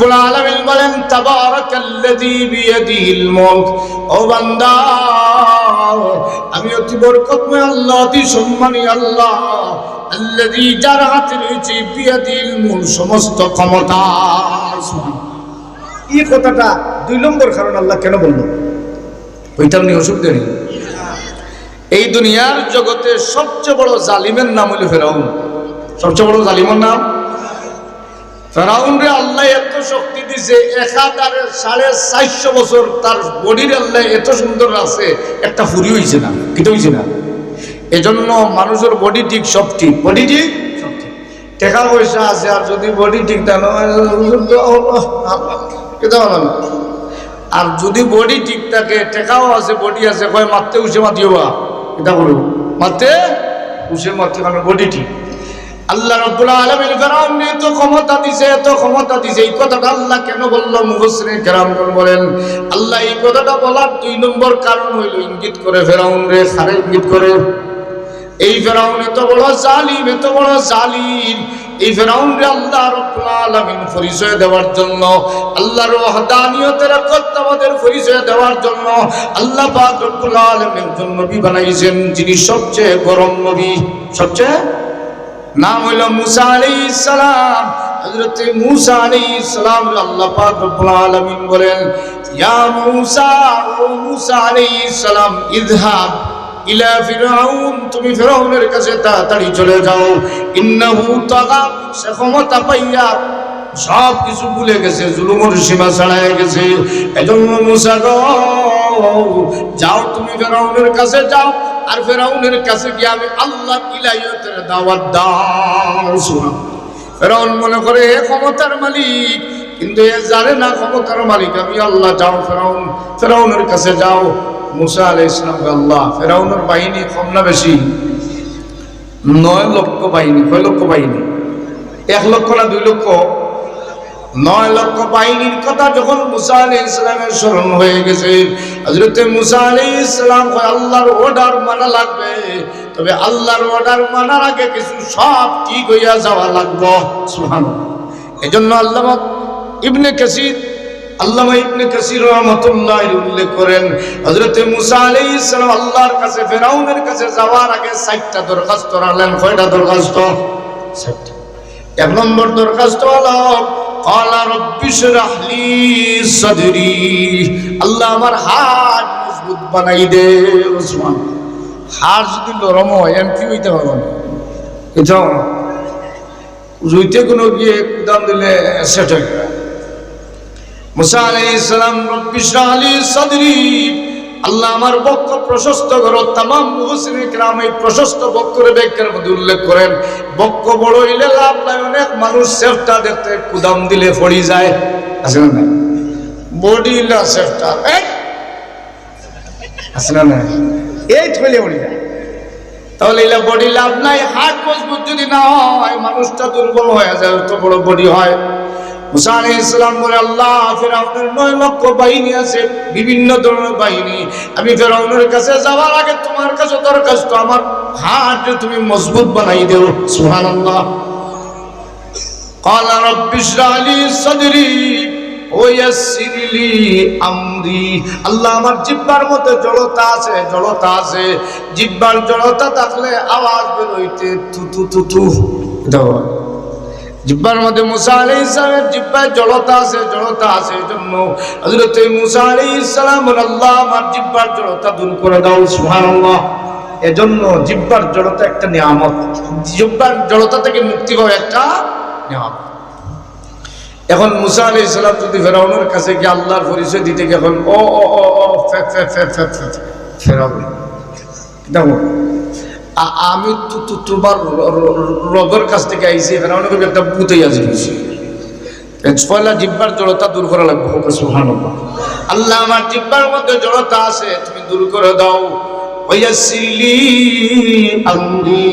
রব্বুল আলামিন বলেন, তাবারাকাল্লাযী বিয়াদিহিল মুলক। ও বান্দা, আমি অতি বরকতময় আল্লাহ, অতি সম্মানী আল্লাহ, আল্লাযী যার হাতে রয়েছে বিয়াদিল মুল, সমস্ত ক্ষমতা। এই কথাটা দুই নম্বর কারণ আল্লাহ কেন বলল? ওইটা উনি অসুবিধা নেই এই দুনিয়ার জগতে সবচেয়ে বড় জালিমের নাম হলো ফেরাউন। সবচেয়ে বড় জালিমের নাম? ফেরাউন রে আল্লাহ এত শক্তি দিছে এক হাজার সাড়ে চারশো বছর তার বডির আল্লাহ এত সুন্দর আছে, একটা ফুরি হয়েছে না কিন্তু হয়েছে না? এজন্য মানুষের বডি ঠিক, সব ঠিক। বডি ঠিক? টাকা পয়সা আছে, আর যদি বডি ঠিক না আর যদি বডি ঠিক থাকে, টেকাও আছে, বডি আছে, কয় মারতে উসে মাতিও বা এটা বলো মারতে? উসে মারতে কারণ বডি ঠিক। আল্লাহ রব্বুল আলামিন ফেরাউন এত ক্ষমতা দিছে, এত ক্ষমতা দিছে। এই কথাটা আল্লাহ কেন বলল? মুফাসসিরিন কেরামগণ বলেন, আল্লাহ এই কথাটা বলার দুই নম্বর কারণ হইল, ইঙ্গিত করে ফেরাউন রে, সারে ইঙ্গিত করে। এই ফেরাউন এত বড় জালিম, এত বড় জালিম। এই ফেরাউন রে আল্লাহ রব্বুল পরিচয় দেওয়ার জন্য, আল্লাহর ওয়াহদানিয়তের কর্তব্যদের পরিচয় দেওয়ার জন্য, আল্লাহ পাক রব্বুল নবী বানাইছেন, যিনি সবচেয়ে গরম নবী, সবচেয়ে নাম হইল মুসা আলাইহিস সালাম। হযরত মুসা আলাইহিস সালাম আল্লাহ পাক রব্বুল আলামিন বলেন, ইয়া মুসা, ও মুসা আলাইহিস সালাম, ইযহাব ইলা ফিরাউন তুমি ফিরাউনের কাছে তাড়াতাড়ি চলে যাও। ইন্নাহু তাগা, সে ক্ষমতা পাইয়া সব কিছু ভুলে গেছে, জুলুমের সীমা ছাড়াই গেছে। এজন্য মুসা গো, যাও তুমি ফেরাউনের কাছে যাও। আর ফেরাউনের কাছে গিয়ে আমি আল্লাহ ইলাইয়তের দাওয়াত দাও ফেরাউন মনে করে এ ক্ষমতার মালিক, কিন্তু এ জানে না ক্ষমতার মালিক, আমি আল্লাহ, যাও ফেরাউন, ফেরাউনের কাছে যাও। মুসা আলাই ইসলাম আল্লাহ, ফেরাউনের বাহিনী কম না বেশি? নয় লক্ষ বাহিনী, কয় লক্ষ বাহিনী? এক লক্ষ না দুই লক্ষ? নয় লক্ষ বাহিনীর কথা যখন মুসা আলী ইসলামের স্মরণ হয়ে গেছে হজরতে মুসা আলী ইসলাম আল্লাহর অর্ডার মানা লাগবে। তবে আল্লাহর অর্ডার মানার আগে কিছু সব ঠিক হইয়া যাওয়া লাগবে। সুহান জন্য আল্লাহ ইবনে কাসির, আল্লামা ইবনে কাসির রহমতুল্লাহ উল্লেখ করেন হজরতে মুসা আলী ইসলাম আল্লাহর কাছে, ফেরাউনের কাছে যাওয়ার আগে সাতটা দরখাস্ত রাখলেন। কয়টা দরখাস্ত? এক নম্বর দরখাস্ত হলো قال رب اشرح لي صدري আল্লাহ আমার হাত মজবুত বানাই দে ওসমান হাড় যদি নরম হয় এম কি হইতে পারবো না এটাও না জুইতে কোনো গিয়ে কুদাম দিলে সেট হয়ে যায় মুসা আলাইহিস সালাম রব্বি ইশরাহ লি সাদরি আল্লাহ আমার বক্ষ প্রশস্ত করো তাম মুহসিন ইকরাম এই প্রশস্ত বক্ষের ব্যাখ্যার মধ্যে উল্লেখ করেন বক্ষ বড় হইলে লাভ নাই, অনেক মানুষ সেফটা দেখতে কুদাম দিলে ফড়ি যায়। আছে না বডি ইলা সেফটা? আছে না এই উড়ি যায়। তাহলে এলা বডি লাভ নাই হার্ট মজবুত যদি না হয়, মানুষটা দুর্বল হয়ে যায় তো বড় বডি হয়। মুসা আলাইহিস সালাম বলে আল্লাহ ফেরাউনের নয় লক্ষ বাহিনী আছে বিভিন্ন ধরনের বাহিনী আমি ফেরাউনের কাছে যাওয়ার আগে তোমার কাছে দরখাস্ত আমার হার্ট তুমি মজবুত বানাই দেও সুবহানাল্লাহ قال رب اشرح لي صدري ويسر لي امري আল্লাহ আমার জিহ্বার মধ্যে জড়তা আছে জড়তা আছে জিহ্বার জড়তা থাকলে আওয়াজ বের হইতে তু তু তু তু দাও জিব্বার মধ্যে মুসা আলাইহিস সালামের জিব্বায় জড়তা আছে জড়তা আছে এজন্য হযরত মুসা আলাইহিস সালাম বলেন, আল্লাহ আমার জিব্বার জড়তা দূর করে দাও সুবহানাল্লাহ। এজন্য জিব্বার জড়তা একটা নিয়ামত। জিব্বার জড়তা থেকে মুক্তি পাওয়া একটা নিয়ামত। এখন মুসা আলি ইসলাম যদি ফেরাউনের কাছে গিয়ে আল্লাহর পরিচয় দিতে গিয়ে এখন ও ও ও ফেরাউন দেখো আমি তোমার রবের কাছ থেকে আইসি ফেরাউনের কাছে একটা বুতে আজি জিব্বার জড়তা দূর করা লাগবে আল্লাহ, আমার জিব্বার মধ্যে জড়তা আছে, তুমি দূর করে দাও। আমরি।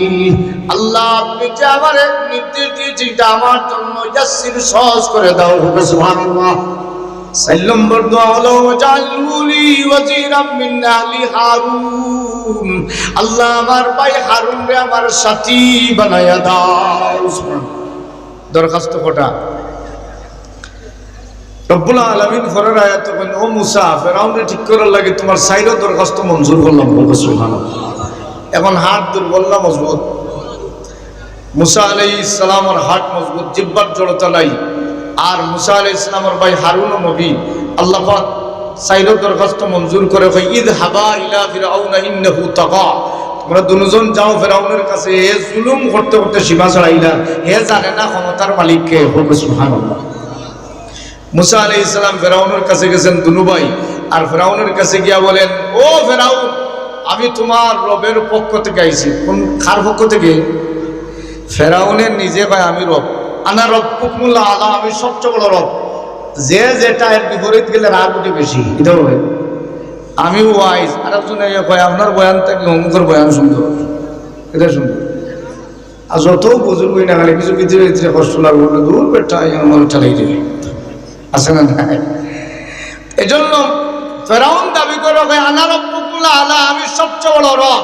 জন্য সহজ করে দাও সুবহানাল্লাহ। চার নম্বর হলো, জালুলি ওয়াজিরাম মিন আহলি হারুন। আল্লাহ আমার ভাই হারুন রে আমার সাথী বানায়া দাও। দরখাস্ত কটা? রব্বুল আলমিন ফরের আয়াত বলেন ও মুসা ফেরাউনে ঠিক করার লাগে তোমার সাইরও দরখাস্ত মঞ্জুর করলাম। বলব সুবহানাল্লাহ। এখন হাত দুর্বল না মজবুত? মুসা আলাই ইসলামর হাট মজবুত, জিব্বার জড়তা নাই। আর মুসা আলাই ইসলামর ভাই হারুন নবী, আল্লাহ সাইরও দরখাস্ত মঞ্জুর করে কই ঈদ হাবা ইলা ফিরাউনা ইন্নাহু তাগা। তোমরা দুজন যাও ফেরাউনের কাছে হে জুলুম করতে করতে সীমা ছাড়াইলা, হে জানে না ক্ষমতার মালিককে হোক সুবহানাল্লাহ। মুসা আলাই ইসলাম ফেরাউনের কাছে গেছেন দুনুবাই, আর ফেরাউনের কাছে গিয়া বলেন, ও ফেরাউন, আমি তোমার রবের পক্ষ থেকে আইছি। কোন কার পক্ষ থেকে? ফেরাউনের নিজে কয় আমি রব। আনা রব আলা আমি সবচেয়ে বড় রব। যে যেটা এর বিপরীত গেলে রাগ উঠে বেশি। এটা বলে। আমি ওয়াইজ আর একজন আপনার বয়ান থাকলে অমুকের বয়ান সুন্দর এটা সুন্দর আর যত না কিছু ভিতরে ভিতরে কষ্ট লাগবে না, দূর পেটটা আমার চালাই দেবে আছে না নাই? এজন্য ফেরাউন দাবি করে আনা রব্বুকুল আলা আমি সবচেয়ে বড় রব।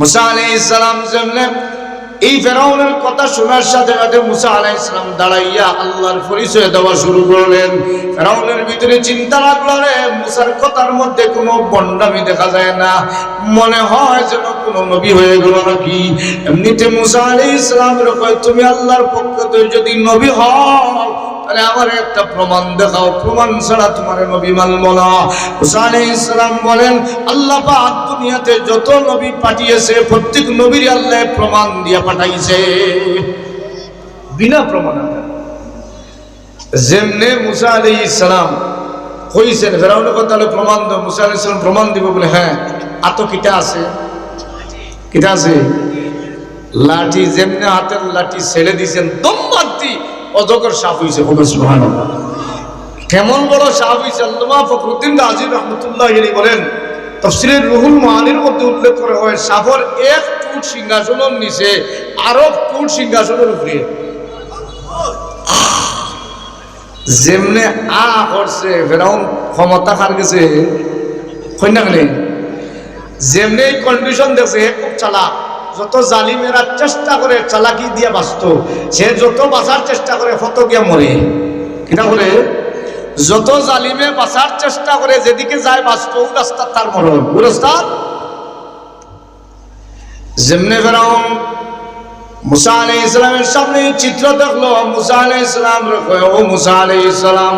মুসা আলাইসালাম যেমনে এই ফেরাউনের কথা শোনার সাথে সাথে মুসা আলাইসালাম দাঁড়াইয়া আল্লাহর পরিচয় দেওয়া শুরু করলেন। ফেরাউনের ভিতরে চিন্তা লাগল রে মুসার কথার মধ্যে কোনো বন্ডামি দেখা যায় না। মনে হয় যেন কোনো নবী হয়ে গেল নাকি? এমনিতে মুসা আলী ইসলামের কয়, তুমি আল্লাহর পক্ষ থেকে যদি নবী হও তাহলে আমার একটা প্রমাণ দেখাও প্রমাণ ছাড়া তোমার নবী মানব না। ইসলাম বলেন আল্লাহ পাক দুনিয়াতে যত নবী পাঠিয়েছে প্রত্যেক নবীর আল্লাহ প্রমাণ দিয়ে পাঠাইছে। বিনা প্রমাণ যেমনে মুসা আলী ইসলাম কইছেন ফেরাউনের কথা হলো প্রমাণ দাও মুসা আলী ইসলাম প্রমাণ দিব বলে হ্যাঁ আত কিটা আছে? কিটা আছে? লাঠি যেমনে হাতের লাঠি ছেড়ে দিয়েছেন দম্বাতি অজগর সাপ হয়েছে সুবহানাল্লাহ। কেমন বড় সাপ হয়েছে আল্লামা ফখরুদ্দিন রাজি রহমতুল্লাহ আলী বলেন, তফসিলের রুহুল মাহানির মধ্যে উল্লেখ করা হয় সাফর এক ফুট সিংহাসনের নিচে আরও ফুট সিংহাসনের উপরে। যেমনে আ করছে, ফেরাউন ক্ষমতা খার গেছে কন্যা যেমনি কন্ডিশন দেখছে খুব চালাক। যত জালিমেরা চেষ্টা করে চালাকি দিয়ে বাঁচত, সে যত বাঁচার চেষ্টা করে ফত গিয়া মরে। কিনা বলে যত জালিমে বাঁচার চেষ্টা করে যেদিকে যায় বাঁচত, ও রাস্তা তার মরণ। ও রাস্তা যেমনে ফেরাউন মুসা আলাই ইসলামের সামনে চিত্র দেখল, মুসা আলাই ইসলাম ও মুসা ইসলাম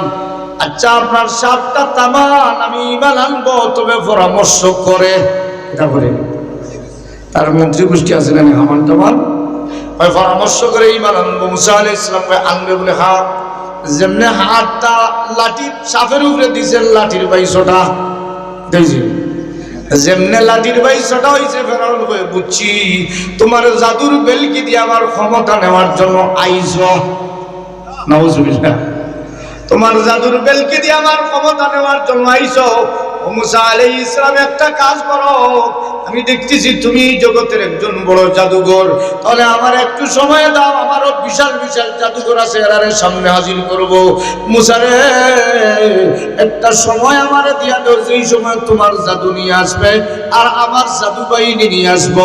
আচ্ছা আপনার সাপটা তামান আমি ইমান আনব, তবে পরামর্শ করে। এটা করে তার মন্ত্রী গোষ্ঠী আছে না হামান টামান পরামর্শ করে ইমান আনব, মুসা আলাই ইসলাম কয়, আনবে বলে, হা, যেমনি হাতটা লাঠি সাপের উপরে দিছে, লাঠির বাইশটা দেখছি যেমনে লাঠির বাইশটা হয়েছে ফেরাউন কয়ে, বুঝছি, তোমার জাদুর বেলকি দিয়ে আমার ক্ষমতা নেওয়ার জন্য আইস নওয়াজুবিল্লাহ তোমার জাদুর বেলকি দিয়ে আমার ক্ষমতা নেওয়ার জন্য আইসো মুসা আলাই ইসলাম একটা কাজ করো। আমি দেখতেছি তুমি জগতের একজন বড় তাহলে আমার একটু সময় দাও, আমারও বিশাল বিশাল আছে সামনে হাজির একটা সময় সময় তোমার জাদু নিয়ে আসবে আর আমার জাদু বাহিনী নিয়ে আসব।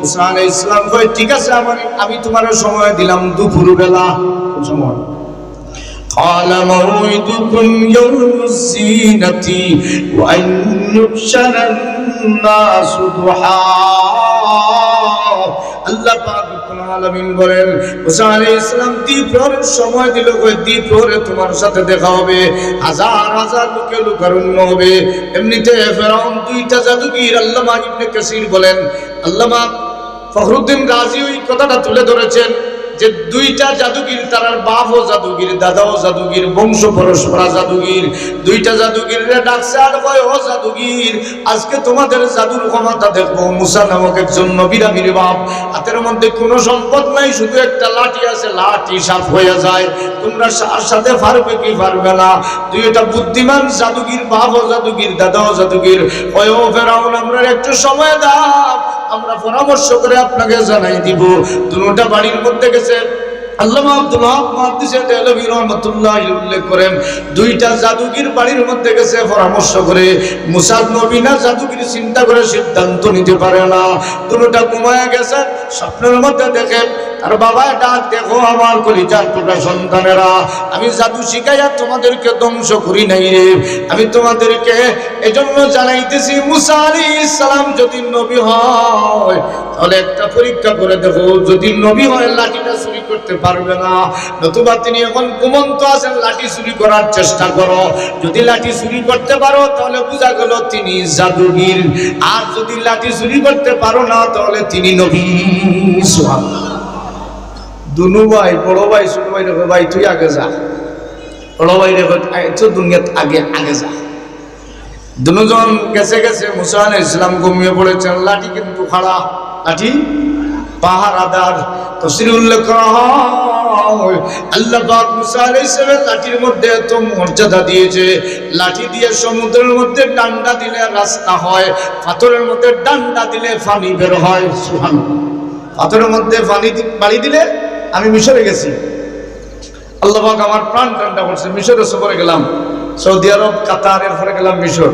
মুসা আলাই ইসলাম ঠিক আছে, আমার, আমি তোমার সময় দিলাম দুপুর বেলা সময়? قال موعدكم يوم الزينة وأن يحشر الناس ضحى আল্লাহ পাক রব্বুল আলামিন বলেন মুসা আলাইহিস সালাম দ্বীপ্রহরের সময় দিল কই দ্বীপ্রহরে তোমার সাথে দেখা হবে হাজার হাজার লোকে লোকারণ্য হবে এমনিতে ফেরাউন দুইটা জাদুগির আল্লামা ইবনে কাসির বলেন আল্লামা ফখরুদ্দিন রাজি ওই কথাটা তুলে ধরেছেন যে দুইটা জাদুগির, তারার বাপও জাদুগির, দাদাও জাদুগির বংশ পরস্পরা জাদুগির, দুইটা জাদুগিররা ডাকছে আর কয় ও জাদুগির। আজকে তোমাদের জাদুর ক্ষমতা দেখব, মুসা নামক একজন নবীর বাপ। হাতের মধ্যে কোনো সম্পদ নাই, শুধু একটা লাঠি আছে, লাঠি সাফ হয়ে যায়। তোমরা সার সাথে পারবে কি পারবে না। তুই এটা বুদ্ধিমান জাদুগির, বাপও জাদুগির, দাদাও জাদুগির। ওই ও ফেরাউন, আমরা একটু সময় দাও। আমরা পরামর্শ করে আপনাকে জানাই দিব। দুটা বাড়ির মধ্যে গেছে। উল্লেখ করেন, দুইটা বাড়ির মধ্যে গেছে পরামর্শ করে। মুসাদ চিন্তা করে সিদ্ধান্ত নিতে পারে না। দুটা ঘুমায় গেছে, স্বপ্নের মধ্যে দেখে আর বাবা ডাক, দেখো আমার কলিজার টুকরা সন্তানেরা, আমি জাদু শিখাইয়া তোমাদেরকে ধ্বংস করি নাই রে। আমি তোমাদেরকে এজন্য জানাইতেছি, মুসা আলী ইসলাম যদি নবী হয়, তাহলে একটা পরীক্ষা করে দেখো, যদি নবী হয়, লাঠিটা চুরি করতে পারবে না। নতুবা তিনি এখন কুমন্ত আছেন, লাঠি চুরি করার চেষ্টা করো। যদি লাঠি চুরি করতে পারো, তাহলে বোঝা গেল তিনি জাদুগির আর যদি লাঠি চুরি করতে পারো না, তাহলে তিনি নবী, সুবহানাল্লাহ। দুনু ভাই, বড় ভাই, ছোট ভাই রেখে ভাই তুই আগে যা। বড় ভাই রেখে তো দুনিয়াত আগে আগে যা। দুজন গেছে গেছে মুসা আলাইহিস ইসলাম ঘুমিয়ে পড়েছেন লাঠি কিন্তু খাড়া। লাঠি? পাহাড় আদার তফসিরে উল্লেখ করা হয়, আল্লাহ পাক মুসা সালামের লাঠির মধ্যে এত মর্যাদা দিয়েছে। লাঠি দিয়ে সমুদ্রের মধ্যে ডান্ডা দিলে রাস্তা হয়, পাথরের মধ্যে ডান্ডা দিলে পানি বের হয়, সুবহানাল্লাহ। পাথরের মধ্যে পানি বাড়ি দিলে আমি মিশরে গেছি। আল্লাহ আমার প্রাণ ঠান্ডা করছে। মিশরে সফরে গেলাম। সৌদি আরব, কাতার, এরপরে গেলাম মিশর।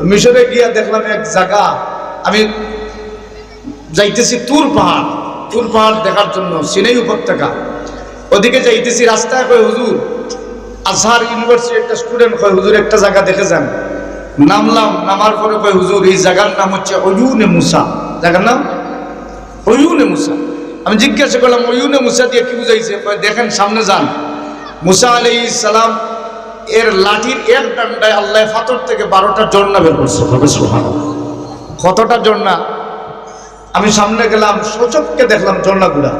মিশরে গিয়া দেখলাম এক জায়গা। আমি যাইতেছি তুর পাহাড়। তুর পাহাড় দেখার জন্য সিনাই উপত্যকা। ওদিকে যাইতেছি রাস্তায় কয়, হুজুর, আজহার ইউনিভার্সিটি একটা স্টুডেন্ট কয়, হুজুর, একটা জায়গা দেখে যান। নামলাম। নামার পরে কয়, হুজুর, এই জায়গার নাম হচ্ছে অয়ুনে মুসা। জায়গার নাম? অয়ুনে মুসা। আমি জিজ্ঞাসা করলাম ময়ুনে মুসা দিয়ে কি বুঝাইছে? দেখেন, সামনে যান। মুসা আলাই সালাম এর লাঠির এক ডান্ডায় আল্লাহ ফাতর থেকে বারোটা জন্না বের করছে। কতটা জন্না আমি সামনে গেলাম, সচককে দেখলাম ঝর্ণাগুলা।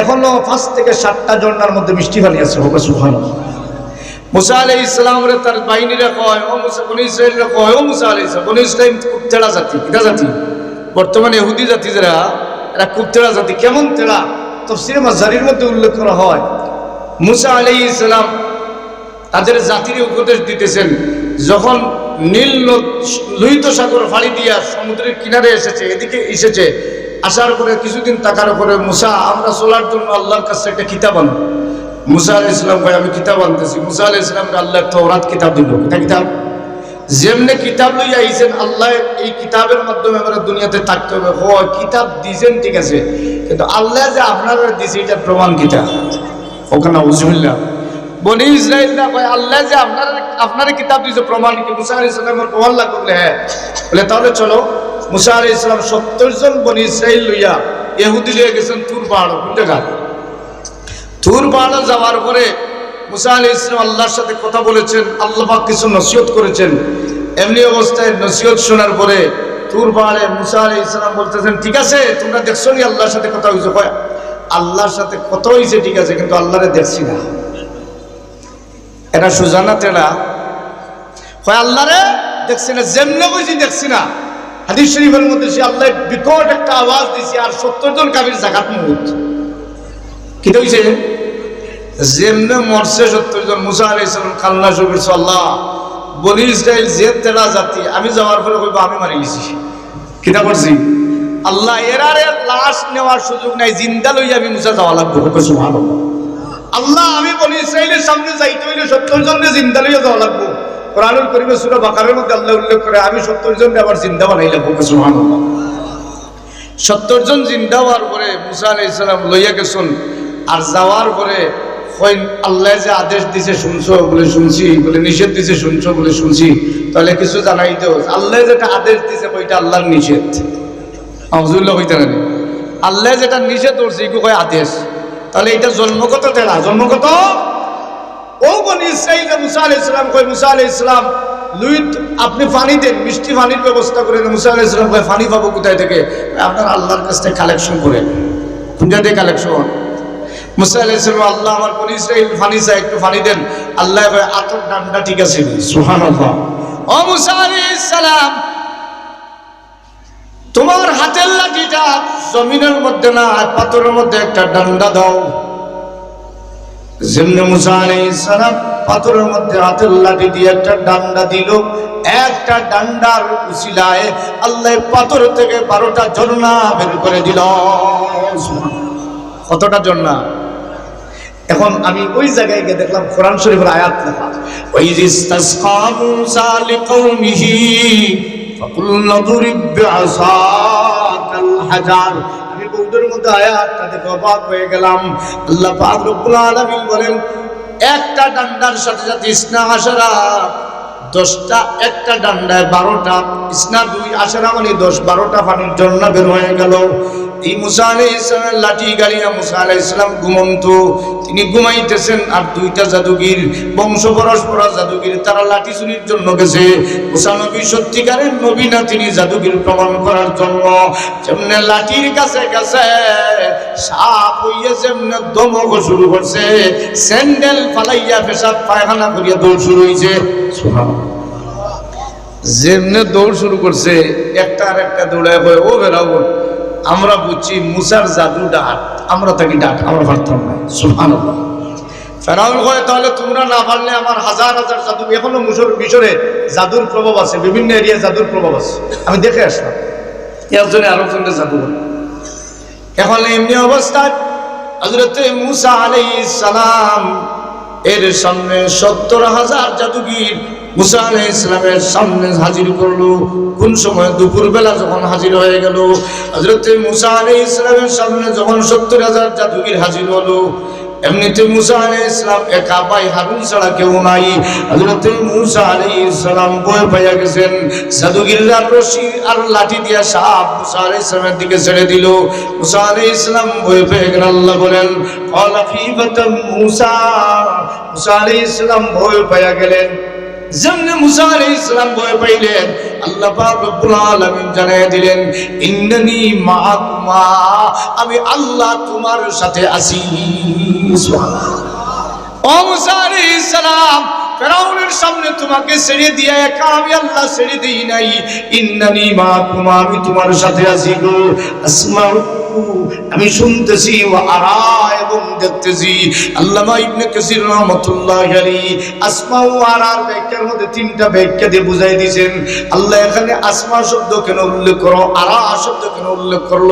এখনও পাঁচ থেকে সাতটা ঝর্ণার মধ্যে মিষ্টি ফালি আছে। হবে সুহান মুসা আলাই ইসলামরে তার বাহিনীরা কয়, ও মুসা, বনি ইসরায়েলরা কয়, ও মুসা আলাই ইসলাম বনি ইসলাম খুব তেড়া জাতি কিটা জাতি। বর্তমানে ইহুদি জাতি যারা এরা খুব তেড়া জাতি, কেমন তেড়া তফসির মাজারির মধ্যে উল্লেখ করা হয়। মুসা আলাই ইসলাম তাদের জাতির উপদেশ দিতেছেন, যখন নীল লোহিত সাগর ফাড়ি দিয়া সমুদ্রের কিনারে এসেছে, এদিকে এসেছে, আসার পরে কিছুদিন তাকার পরে মুসা, আমরা চলার জন্য আল্লাহর কাছে একটা কিতাব আনো মুসা আলাই ইসলাম ভাই, আমি কিতাব আনতেছি। মুসা আলাই ইসলামকে আল্লাহ তওরাত কিতাব দিল। কিতাব? যেমনে কিতাব লইয়া আইছেন, আল্লাহ এই কিতাবের মাধ্যমে আমরা দুনিয়াতে থাকতে হবে। ও কিতাব দিছেন, ঠিক আছে, কিন্তু আল্লাহ যে আপনারা দিছে, এটা প্রমাণ কিতাব। ওখানে উজবিল্লা বনি ইসরায়েল না কয়, আল্লাহ যে আপনার আপনার কিতাব দিয়েছে প্রমাণ কি? মুসা আলি ইসলামের প্রমাণ লাগবে বলে হ্যাঁ। বলে, তাহলে চলো, মুসা আলি ইসলাম সত্তর জন বনি ইসরায়েল লইয়া এহুদি লিয়ে গেছেন তুর পাহাড়, কোনটা ঘাট তুর পাহাড়ে যাওয়ার পরে মুসা আলি ইসলাম আল্লাহর সাথে কথা বলেছেন আল্লাহাক কিছু নসিহত করেছেন। এমনি অবস্থায় নসিহত শোনার পরে তুর পাহাড়ে মুসা আলি ইসলাম বলতেছেন, ঠিক আছে, তোমরা দেখছ নি আল্লাহর সাথে কথা হয়েছে কয়, আল্লাহর সাথে কথা হয়েছে ঠিক আছে, কিন্তু আল্লাহরে দেখছি না। এটা সুজানা তেড়া হয় আল্লাহরে দেখছি না, যেমনে বুঝি দেখছি না। হাদিস শরীফের মধ্যে সে আল্লাহ বিকট একটা আওয়াজ দিছে, আর সত্তর জন কাবির জাকাত মুহুত। কি হইছে? যেমনে মরছে সত্তর জন মুসা আলাই ইসলাম করছে আল্লাহ। বনি ইসরায়েল যে তেরা জাতি, আমি যাওয়ার পরে কইব, আমি মারি গেছি। কিতা করছি? আল্লাহ এরারে লাশ নেওয়ার সুযোগ নাই, জিন্দা লইয়া আমি মুসা যাওয়া লাগবো। সুবহানাল্লাহ। আল্লাহ, আমি বলি ইসরায়েলের সামনে যাইতে হইলে সত্তর জনের জিন্দা লইয়া যাওয়া লাগবো। কোরআনুল করিমে সুরা বাকারের মধ্যে আল্লাহ উল্লেখ করে, আমি সত্তর জন আবার জিন্দা বানাই লাগবো। সুবহানাল্লাহ। সত্তর জন জিন্দা হওয়ার পরে মুসা আলাইহিস সালাম লইয়া গেছেন। আর যাওয়ার পরে আল্লাহ যে আদেশ দিছে, শুনছো বলে শুনছি, বলে নিষেধ দিছে, শুনছো বলে শুনছি, তাহলে কিছু জানাই দেও আল্লাহ যেটা আদেশ দিছে, ওইটা আল্লাহর নিষেধ। আহজুল্লাহ হইতে না? আল্লাহ যেটা নিষেধ করছে, এগুলো কয় আদেশ। তাহলে এটা জন্মগত তেরা? জন্মগত কয় লুইট আপনি পানি দেন, মিষ্টি পানির ব্যবস্থা করে দেন। মুসা সালাম কয়, পানি পাবো কোথায় থেকে? আপনার আল্লাহর কাছ থেকে কালেকশন করেন কোন জায়গায় কালেকশন আল্লাহ আমার একটু আল্লাহ ডান্ডা ঠিক আছে ও মুসা সালাম, তোমার হাতের লাঠিটা জমিনের মধ্যে না পাথরের মধ্যে একটা ডান্ডা দাও। সালাম পাথরের মধ্যে হাতের লাঠি দিয়ে একটা ডান্ডা দিল, একটা ডান্ডার উসিলায় আল্লাহ পাথর থেকে বারোটা ঝর্ণা বের করে দিল। কতটা ঝর্ণা? এখন আমি ওই জায়গায় গিয়ে দেখলাম কোরআন শরীফের আয়াত লেখা। ওই আমি বৌদ্ধের মধ্যে আয়াত তাদের অবাক হয়ে গেলাম। আল্লাহ পাক রব্বুল আলামিন বলেন, একটা ডান্ডার সাথে সাথে ইসনা আসারা দশটা, একটা ডান্ডায় বারোটা, ইসনা দুই আসারা মানে দশ, বারোটা পানির জন্য বের হয়ে গেল। এই মুসা আলাই ইসলামের লাঠি গাড়িয়া মুসা আলাই ইসলাম ঘুমন্ত। তিনি ঘুমাইতেছেন আর দুইটা জাদুগির বংশ পরস্পরা জাদুগির, তারা লাঠি চুরির জন্য গেছে। মুসা নবী সত্যিকারের নবী না, তিনি জাদুগির প্রমাণ করার জন্য। যেমনে লাঠির কাছে গেছে সাপ হইয়া যেমনে দমক শুরু করছে, স্যান্ডেল ফালাইয়া পেশাব পায়খানা করিয়া দৌড় শুরু হয়েছে যেমনে দৌড় শুরু করছে, একটা আর একটা দৌড়ায় ও বেরাবো আমরা বুঝছি মুসার জাদু ডাট আমরা তাকে ডাট আমরা পারতাম না। সুহান ফেরাউন কয়, তাহলে তোমরা না পারলে আমার হাজার হাজার জাদু এখনও মুসর মিশরে জাদুর প্রভাব আছে, বিভিন্ন এরিয়ায় জাদুর প্রভাব আছে। আমি দেখে আসলাম। একজনে আরও জনে জাদু এখন এমনি অবস্থায় হজরত মুসা আলাইহিস সালাম এর সামনে সত্তর হাজার জাদুগির মুসা আলাইহিস ইসলামের সামনে হাজির করল। কোন সময় দুপুর বেলা যখন হাজির হয়ে গেল হজরত মুসা আলাইহিস ইসলামের সামনে যখন সত্তর হাজার জাদুগির হাজির হলো, এমনিতে মুসা আলাই ইসলাম একা ভাই হারুন ছাড়া কেউ নাই। হজরত মুসা আলাই ইসলাম বয়ে পাইয়া গেছেন। জাদুগিররা রশি আর লাঠি দিয়া সাপ মুসা আলাই ইসলামের দিকে ছেড়ে দিল। মুসা আলাই ইসলাম বয়ে পেয়ে গেলেন, আল্লাহ বলেন মুসা। মুসা আলাই ইসলাম বয়ে পাইয়া গেলেন। যেমনি মুসা আলাইহিস সালাম ভয় পাইলেন। আল্লাহ পাক রব্বুল আলামিন জানিয়ে দিলেন, ইন্নানি মাআকুমা, আমি আল্লাহ তোমার সাথে আছি। সালাম ফেরাউনের সামনে তোমাকে ছেড়ে দিয়ে একা আমি আল্লাহ ছেড়ে দিই নাই। ইন্নানি মাআকুমা আমি তোমার সাথে আছি গো। আসমাউ আমি শুনতেছি ও আরা এবং দেখতেছি। আল্লামা ইবনে কাসির রহমাতুল্লাহ আলাইহি আসমা ও আরার ব্যাখ্যার মধ্যে তিনটা ব্যাখ্যা দিয়ে বুঝাই দিয়েছেন। আল্লাহ এখানে আসমা শব্দ কেন উল্লেখ করো আরা শব্দ কেন উল্লেখ করল?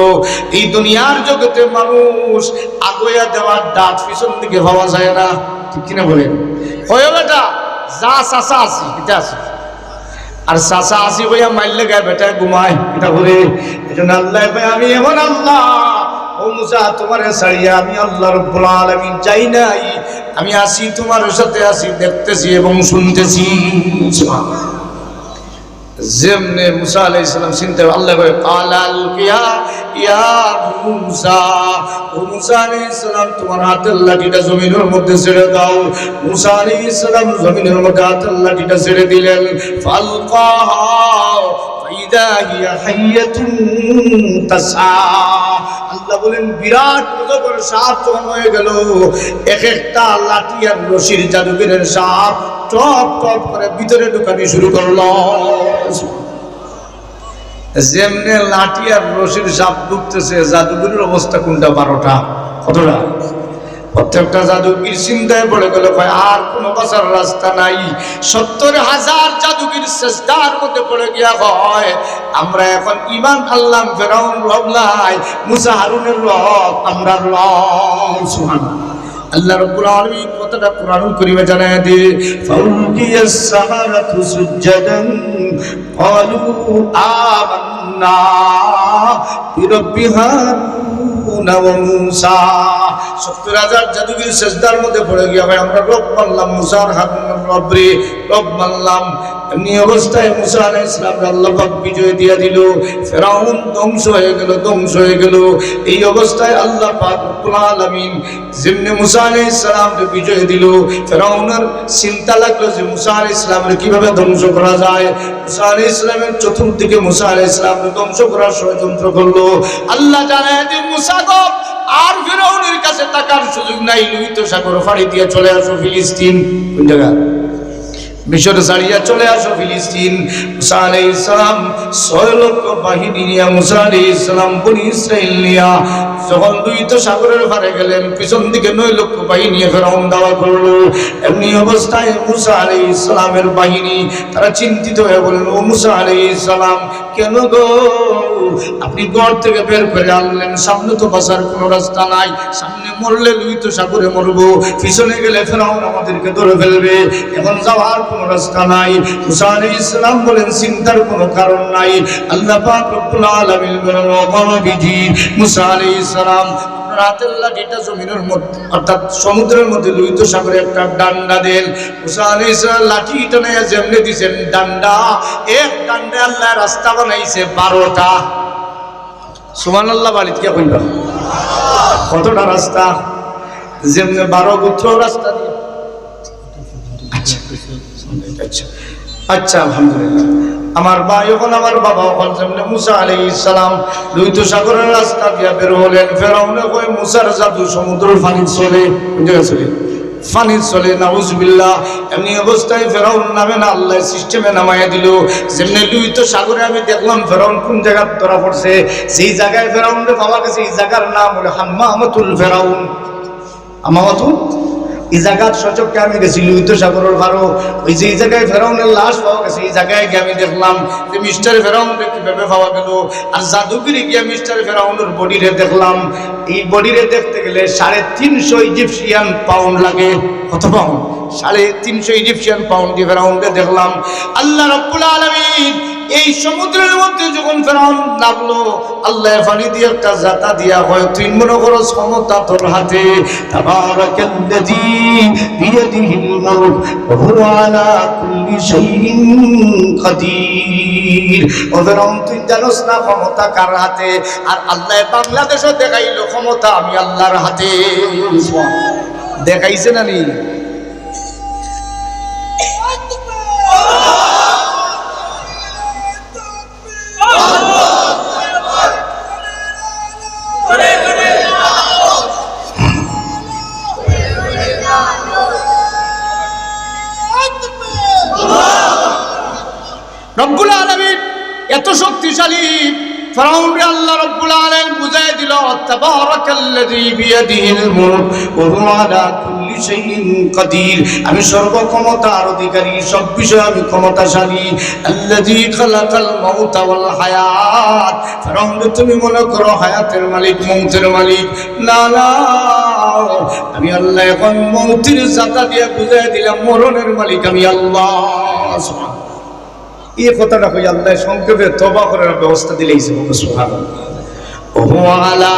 এই দুনিয়ার জগতে মানুষ আগোয়া দেওয়ার ডাক পিছন দিকে পাওয়া যায় না। ঠিক কিনা বলেন? হয় বেটা যা চাষা আছি এটা আছে। আর চাষা আসি বইয়া মারলে গায়ে বেটা ঘুমাই এটা করে এজন্য আল্লাহ আমি এমন আল্লাহ। ও মুসা তোমার সারিয়া আমি আল্লাহ রব্বুল আলামিন চাই নাই। আমি আসি তোমার সাথে আসি দেখতেছি এবং শুনতেছি। যেমনে মুসা আলাইহিস সালাম চিন্তা করে আল্লাহ কয় কালাল কিয়া ইয়া মুসা ও মুসা আলাইহিস সালাম তোমার হাতের লাঠিটা জমিনের মধ্যে ছেড়ে দাও মুসা আলাইহিস সালাম জমিনের মধ্যে হাতের লাঠিটা ছেড়ে দিলেন ফালকাহা ফাইদা হিয়া হাইয়াতুন তাসা আল্লাহ বলেন, বিরাট অজগর সাপ যখন হয়ে গেল, এক একটা লাঠি আর রশির জাদুগিরের সাপ টপ টপ করে ভিতরে ঢুকানি শুরু করল। যেমনে লাঠি আর রশির সাপ ঢুকতেছে জাদুগিরের অবস্থা কোনটা বারোটা? কতটা? প্রত্যেকটা জাদুগির চিন্তায় পড়ে গেল ভাই আর কোনো বাঁচার রাস্তা নাই। সত্তর হাজার জাদুগির চেষ্টার মধ্যে পড়ে গিয়া হয় আমরা এখন ইমান আল্লাহ ফেরাউন রব নাই, মুসা হারুনের রব, আমরা রব আল্লাহ রাব্বুল আলামিন কথাটা কোরআনুল কারীমে জানায় দে ফাউকিয়াস সাহারাতু সুজ্জাদান, ক্বালু আমান্না বিরাব্বি হারুন বিজয় দিল, ফেরাউন ধ্বংস হয়ে ধ্বংস হয়ে গেল। এই অবস্থায় যেমনি বিজয় ফেরাউনের চিন্তা লাগল যে মুসা আলাইহিস সালামকে কীভাবে ধ্বংস করা যায়। মুসা আলাইহিস সালামের চতুর্দিকে মুসা আলাইহিস সালামকে ধ্বংস করার ষড়যন্ত্র করল। আল্লাহ জানায় যে মুসা গো আর ফেরাউনের কাছে টাকার সুযোগ নাই, লুহিত সাগর ফাড়ি দিয়ে চলে আসো ফিলিস্তিন। কোন জায়গা? মিশর ছাড়িয়া চলে আসো ফিলিস্তিন। মুসা ইসলাম ছয় লক্ষ বাহিনী নিয়ে, মুসা ইসলাম বনি ইসরাইল নিয়া যখন দুই তো সাগরের পারে গেলেন, পিছন দিকে নয় লক্ষ বাহিনী ফেরাউন দাওয়া করল। এমনি অবস্থায় মুসা আলাই ইসলামের বাহিনী, তারা চিন্তিত হয়ে বললেন ও মুসা আলাই ইসলাম কেন গো? আপনি ঘর থেকে বের করে আনলেন, সামনে তো বাঁচার কোনো রাস্তা নাই, সামনে মরলে লুই তো সাগরে মরবো, পিছনে গেলে ফেরাউন আমাদেরকে ধরে ফেলবে, এখন যাওয়ার কোনো রাস্তা নাই। মুসা ইসলাম বলেন, চিন্তার কোনো কারণ নাই। আল্লাহ পাক রব্বুল আলামিন বলেন ও নবীজি মুসা আলাইহিস সালাম আপনার লাঠিটা জমিনের মধ্যে, অর্থাৎ সমুদ্রের মধ্যে লুহিত সাগরে একটা ডান্ডা দেন। মুসা আলাইহিস সালাম লাঠিটা নিয়ে যেমনে দিছেন, ডান্ডা, এক ডান্ডা আল্লাহ রাস্তা বানাইছে বারোটা। সুমান আল্লাহ বাড়িতে কে কইবা কতটা রাস্তা? যেমনি বারো গোত্র রাস্তা আচ্ছা। আচ্ছা আলহামদুলিল্লাহ। আমার ভাই যখন আমার বাবা ওখান যেমনি মুসা আলী ইসলাম দুই সাগরের রাস্তা দিয়া বের হলেন, ফেরাউনে কই মুসার জাদু সমুদ্র পানি চলে। চলে ফানি চলে নাউজবিল্লাহ এমনি অবস্থায় ফেরাউন নামে না, আল্লাহ সিস্টেমে নামাইয়া দিল। যেমনি দুই সাগরে আমি দেখলাম ফেরাউন কোন জায়গায় ধরা পড়ছে সেই জায়গায় ফেরাউন পাওয়া গেছে, এই জায়গার নাম হলো হাম্মামাতুল ফেরাউন। আমামাতুল এই জায়গার সচককে আমি গেছি লুহিত সাগরের ভারো ওই যে এই জায়গায় ফেরাউনের লাশ পাওয়া গেছে, এই জায়গায় গিয়ে আমি দেখলাম যে মিস্টার ফেরাউনকে কীভাবে পাওয়া গেল। আর জাদুগিরি গিয়ে মিস্টার ফেরাউনের বডিরে দেখলাম। এই বডিরে দেখতে গেলে সাড়ে তিনশো ইজিপশিয়ান পাউন্ড লাগে। কত পাউন্ড? সাড়ে তিনশো ইজিপশিয়ান পাউন্ড দিয়ে ফেরাউনকে দেখলাম। আল্লাহ রব্বুল আলমিন এই সমুদ্রের মধ্যে যখন ফেরাউন নামলো, আল্লাহ পানি দিয়ে একটা জাতা দিয়া হয় তুই মনে করো ক্ষমতা তোর হাতে। তুই জানোস না ক্ষমতা কার হাতে? আর আল্লাহ ক্ষমতা আমি আল্লাহর হাতে। দেখাইছে না নি? রব্বুল আলমিন এত শক্তিশালী। ফরাউনরে আল্লাহ বুঝাই দিল আমি অধিকারী, সব বিষয়ে আমি ক্ষমতাশালী। হায়াত। তুমি মনে করো, হায়াতের মালিক, মৌতের মালিক। না না। আমি আল্লাহ এখন মৌতের জাতা দিয়ে বুঝাই দিলাম, মরণের মালিক আমি আল্লাহ। এই কথাটা কই আল্লাহ সংক্ষেপে তবা করার ব্যবস্থা দিলেই সুবহান وهو على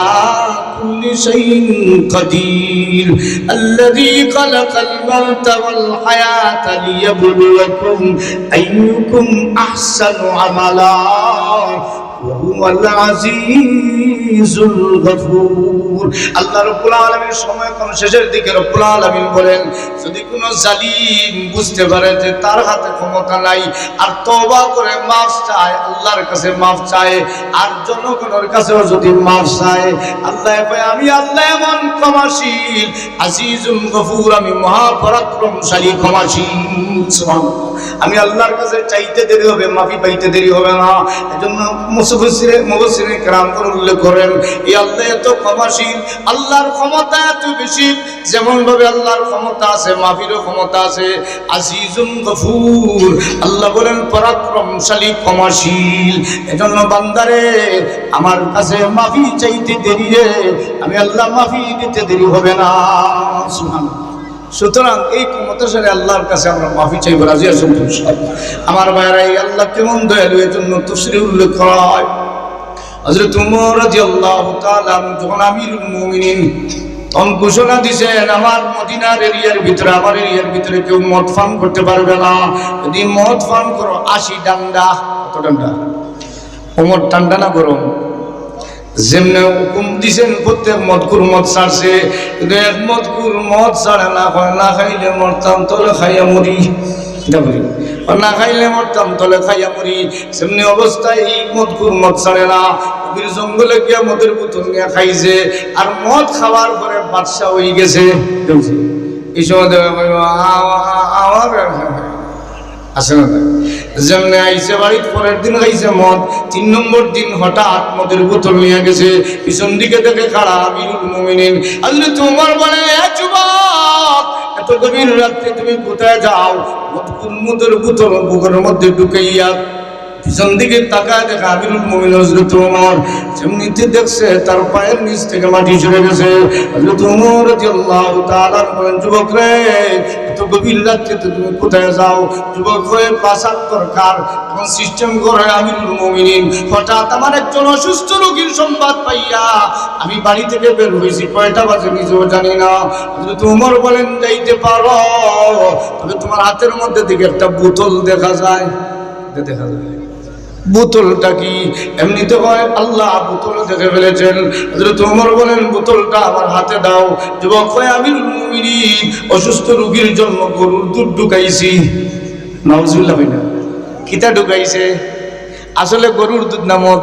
كل شيء قدير الذي خلق الموت والحياة ليبلوكم أيكم أحسن عملا وهو العزيز الغفور আল্লাহ রব্বুল আলামিন সময় কোন শেষের দিকে রব্বুল আলামিন বলেন যদি কোনো জালিম বুঝতে পারে যে তার হাতে ক্ষমতা নাই আর তওবা করে মাফ চায় আল্লাহর কাছে মাফ চায় আর জনগণের কাছেও যদি মাফ চায় আল্লাহ কয় আমি আল্লাহ এমন ক্ষমাশীল আজিজুল গফুর আমি মহাপরাক্রমশালী ক্ষমাশীল সুবহানাল্লাহ। আমি আল্লাহর কাছে চাইতে দেরি হবে মাফি পাইতে দেরি হবে না এজন্য মুসফিসিরে মুফাসসিরে কেরাম করে উল্লেখ করেন এই আল্লাহ এত ক্ষমাশীল আল্লাহর ক্ষমতা এত বেশি যেমন ভাবে আল্লাহর ক্ষমতা আছে, মাফিরও ক্ষমতা আছে, আজিজুন গফুর। আল্লাহ বলেন, পরাক্রমশালী ক্ষমাশীল এজন্য বান্দারে, আমার কাছে মাফি চাইতে দেরি আমি আল্লাহ মাফি দিতে দেরি হবে না। সুতরাং এই ক্ষমতাশালী আল্লাহর কাছে আমরা মাফি চাইব, রাজি আছেন আমার ভাইরা এই আল্লাহ কেমন দয়ালু এর জন্য তফসিরে উল্লেখ করা হয়। হযরত উমর রাদিয়াল্লাহু তাআলা যখন আমিরুল মুমিনিন তখন ঘোষণা দিছেন, আমার মদিনার এরিয়ার ভিতরে, আমার এরিয়ার ভিতরে কেউ মদ পান করতে পারবে না। যদি মদ পান করো, আশি ডান্ডা। কত ডান্ডা? ওমর ঠান্ডা না গরম? যেমনে হুকুম দিছেন, প্রত্যেক মদকুর মদ ছাড়ছে। কিন্তু এক মদকুর মদ ছাড়ে না হয়, না খাইলে মরতাম তোলে খাইয়া মরি। এটা বলি। না খাইলে মরতাম তলে খাইয়া মরি। সেমনি অবস্থায় এই মদ কুর মদ ছাড়ে না। কবির জঙ্গলে গিয়া মদের বোতল নিয়ে খাইছে। আর মদ খাওয়ার পরে বাদশা হয়ে গেছে। এই সময় দেখা কইব, "আ- আ- আমার আসে না যেমনি আইসে বাড়ির পরের দিন মদ। তিন নম্বর দিন হঠাৎ মদের গেছে। পিছন দিকে দেখে খাড়া মুমিনিন। আসলে তোমার বলে "এ যুবক এত গভীর রাত্রে তুমি কোথায় যাও? মদ- মদের বোতল বুকের মধ্যে ঢুকাইয়া পিছন দিকে তাকায় দেখা আমিরুল মুমিন হজরত ওমর। যেমনিতে দেখছে, তার পায়ের নিচ থেকে মাটি ঝরে গেছে। হজরত ওমর রাদিয়াল্লাহু তাআলা বলেন, যুবক রে, এত গভীর রাত্রে তো তুমি কোথায় যাও? যুবক হয়ে পাশার দরকার। এখন সিস্টেম করে আমিরুল মুমিনিন। হঠাৎ আমার একজন অসুস্থ রোগীর সংবাদ পাইয়া আমি বাড়ি থেকে বের হয়েছি। কয়টা বাজে নিজেও জানি না। হজরত ওমর বলেন, যাইতে পারো। তবে তোমার হাতের মধ্যে দিকে একটা বোতল দেখা যায়। দেখা যায়। বোতলটা কি? এমনিতে হয় আল্লাহ বোতল দেখে ফেলেছেন তোমার বলেন, বোতলটা আমার হাতে দাও। যুবক হয় আমি অসুস্থ রুগীর জন্য গরুর দুধ ঢুকাইছি। নজরুল্লাহ কিতা ঢুকাইছে? আসলে গরুর দুধ নামত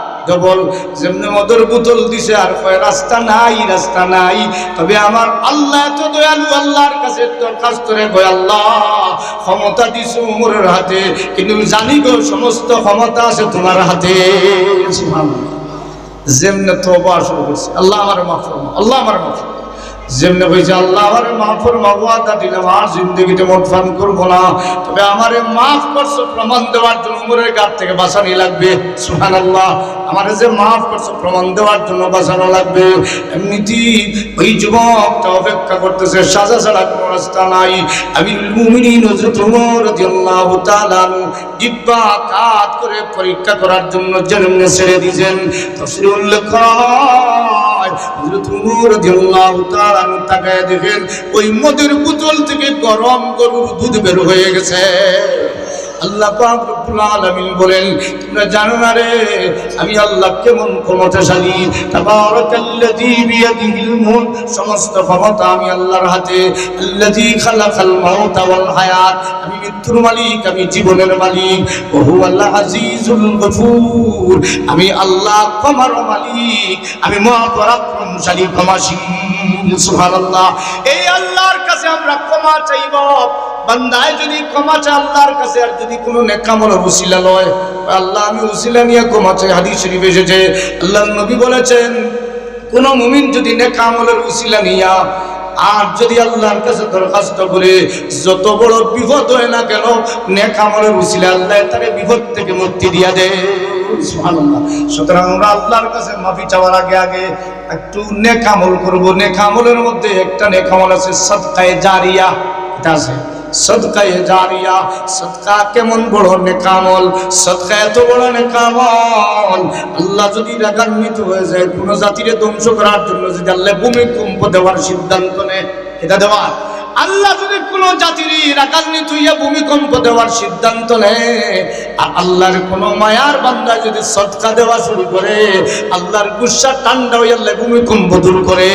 ডবল যেমনি মদর বোতল দিছে আর কয়, রাস্তা নাই রাস্তা নাই তবে আমার আল্লাহ এত দয়ালু, আল্লাহর কাছে দরখাস্ত কয় আল্লাহ, ক্ষমতা দিছো উমরের হাতে, কিন্তু জানি গো, সমস্ত ক্ষমতা আছে তোমার হাতে। যেমনে তোবা শুরু করছে আল্লাহ আমার মাফ আল্লাহ আমার মাফ। যেমনে কইছে আল্লাহ আমার মাফ ফরমা ওয়াদা দিলাম, আর জিন্দগিতে মোট ফান করব না। তবে আমারে মাফ করছ, প্রমাণ দেওয়ার জন্য উমরের গাছ থেকে বাঁচানি লাগবে। সুহান আল্লাহ আমারে যে মাফ করছ, প্রমাণ দেওয়ার জন্য বাঁচানো লাগবে। এমনিতেই ওই যুবকটা অপেক্ষা করতেছে, সাজা ছাড়া কোনো রাস্তা নাই। আমি মুমিনিন হযরত উমর তাআলা আনহু কাত করে পরীক্ষা করার জন্য জন্মে ছেড়ে দিয়েছেন। তাফসীরে উল্লেখ দেখেন ওই মদের বোতল থেকে গরম গরুর দুধ বের হয়ে গেছে। আল্লাহ রব্বুল বলেন, তোমরা জানো না রে, আমি আল্লাহ কেমন ক্ষমতাশালী? সমস্ত ক্ষমতা আমি আল্লাহর হাতে। আল্লাযী খালাকাল মাউতা ওয়াল হায়াত। আমি মৃত্যুর মালিক, আমি জীবনের মালিক। ওয়া হুয়াল আজিজুল গফুর। আমি আল্লাহ ক্ষমার মালিক। আমি মহাপরাক্রমশালী, ক্ষমাশীল। সুবহানাল্লাহ। এই আল্লাহর কাছে আমরা ক্ষমা চাইব বান্দায় যদি ক্ষমা চায়, আল্লাহর কাছে আর যদি কোনো নেকামল উসিলা লয় আল্লাহ, আমি উসিলা নিয়ে ক্ষমা চাই হাদিস শরীফ এসেছে আল্লাহ নবী বলেছেন, কোন মুমিন যদি নেকামলের উসিলা নিয়া, আর যদি আল্লাহর কাছে দরখাস্ত করে, যত বড় বিপদ হয় না কেন, নেকামলের উসিলা আল্লাহ তারে বিপদ থেকে মুক্তি দিয়া দেয়। সুতরাং আল্লাহর কাছে আগে একটু মধ্যে একটা আছে এটা আছে কেমন বড় এত বড় আল্লাহ যদি রাগান্বিত হয়ে যায়, কোন জাতিরে ধ্বংস করার জন্য যদি আল্লাহ ভূমিকম্প দেওয়ার সিদ্ধান্ত নেয়, এটা দেওয়ার। আল্লাহ যদি কোন জাতির রাগান্বিত হইয়া ভূমিকম্প দেওয়ার সিদ্ধান্ত নেয়, আর আল্লাহর কোন মায়ার বান্দা যদি সৎকা দেওয়া শুরু করে, আল্লাহর গুসা ঠান্ডা হইয়া ভূমিকম্প দূর করে।